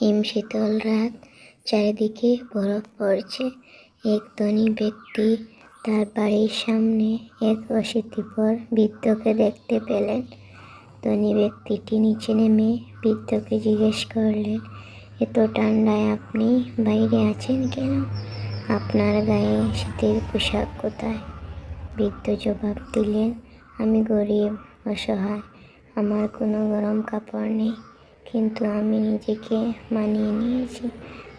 হিমশীতল রাত। চারিদিকে বরফ পড়ছে। এক ধনী ব্যক্তি তার বাড়ির সামনে এক অশীতিপর বৃদ্ধকে দেখতে পেলেন। ধনী ব্যক্তিটি নিচে নেমে বৃদ্ধকে জিজ্ঞেস করলেন, এত ঠান্ডায় আপনি বাইরে আছেন কেন? আপনার গায়ে শীতের পোশাক কোথায়? বৃদ্ধ জবাব দিলেন, আমি গরিব, অসহায়। আমার কোনো গরম কাপড় নেই। কিন্তু আমি নিজেকে মানিয়ে নিয়েছি।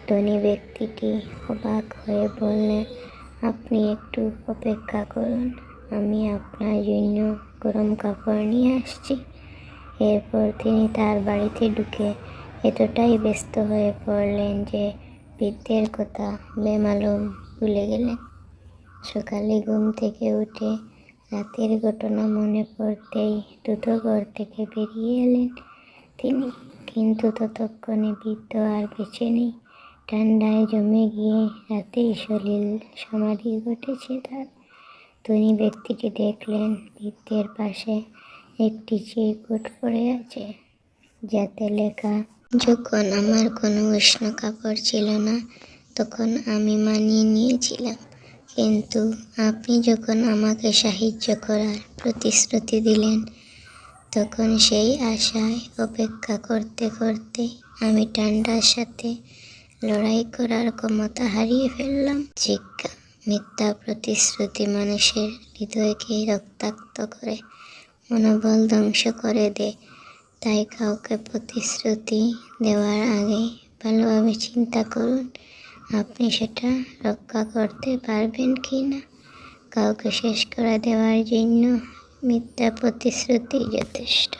ধনী ব্যক্তিটি অবাক হয়ে বললেন আপনি একটু অপেক্ষা করুন, আমি আপনার জন্য গরম কাপড় নিয়ে আসছি। এরপর তিনি তার বাড়িতে ঢুকে এতটাই ব্যস্ত হয়ে পড়লেন যে বৃদ্ধের কথা বেমালুম ভুলে গেলেন। সকালে ঘুম থেকে উঠে রাতের ঘটনা মনে পড়তেই দ্রুত ঘর থেকে বেরিয়ে এলেন তিনি। কিন্তু ততক্ষণে বৃদ্ধ আর বেঁচে নেই। ঠান্ডায় জমে গিয়ে রাতেই সলিল সমাধি ঘটেছে তার। ধনী ব্যক্তিটি দেখলেন বৃদ্ধের পাশে একটি চিরকুট পড়ে আছে, যাতে লেখা, যখন আমার কোনো উষ্ণ কাপড় ছিল না, তখন আমি মানিয়ে নিয়েছিলাম। কিন্তু আপনি যখন আমাকে সাহায্য করার প্রতিশ্রুতি দিলেন তখন সেই আশায় অপেক্ষা করতে করতে আমি ঠান্ডার সাথে লড়াই করার ক্ষমতা হারিয়ে ফেললাম। শিক্ষা, মিথ্যা প্রতিশ্রুতি মানুষের হৃদয়কে রক্তাক্ত করে, মনোবল ধ্বংস করে দেয়। তাই কাউকে প্রতিশ্রুতি দেওয়ার আগে ভালোভাবে চিন্তা করুন, আপনি সেটা রক্ষা করতে পারবেন কি না? কাউকে শেষ করে দেওয়ার জন্য মিথ্যা প্রতিশ্রুতি যথেষ্ট।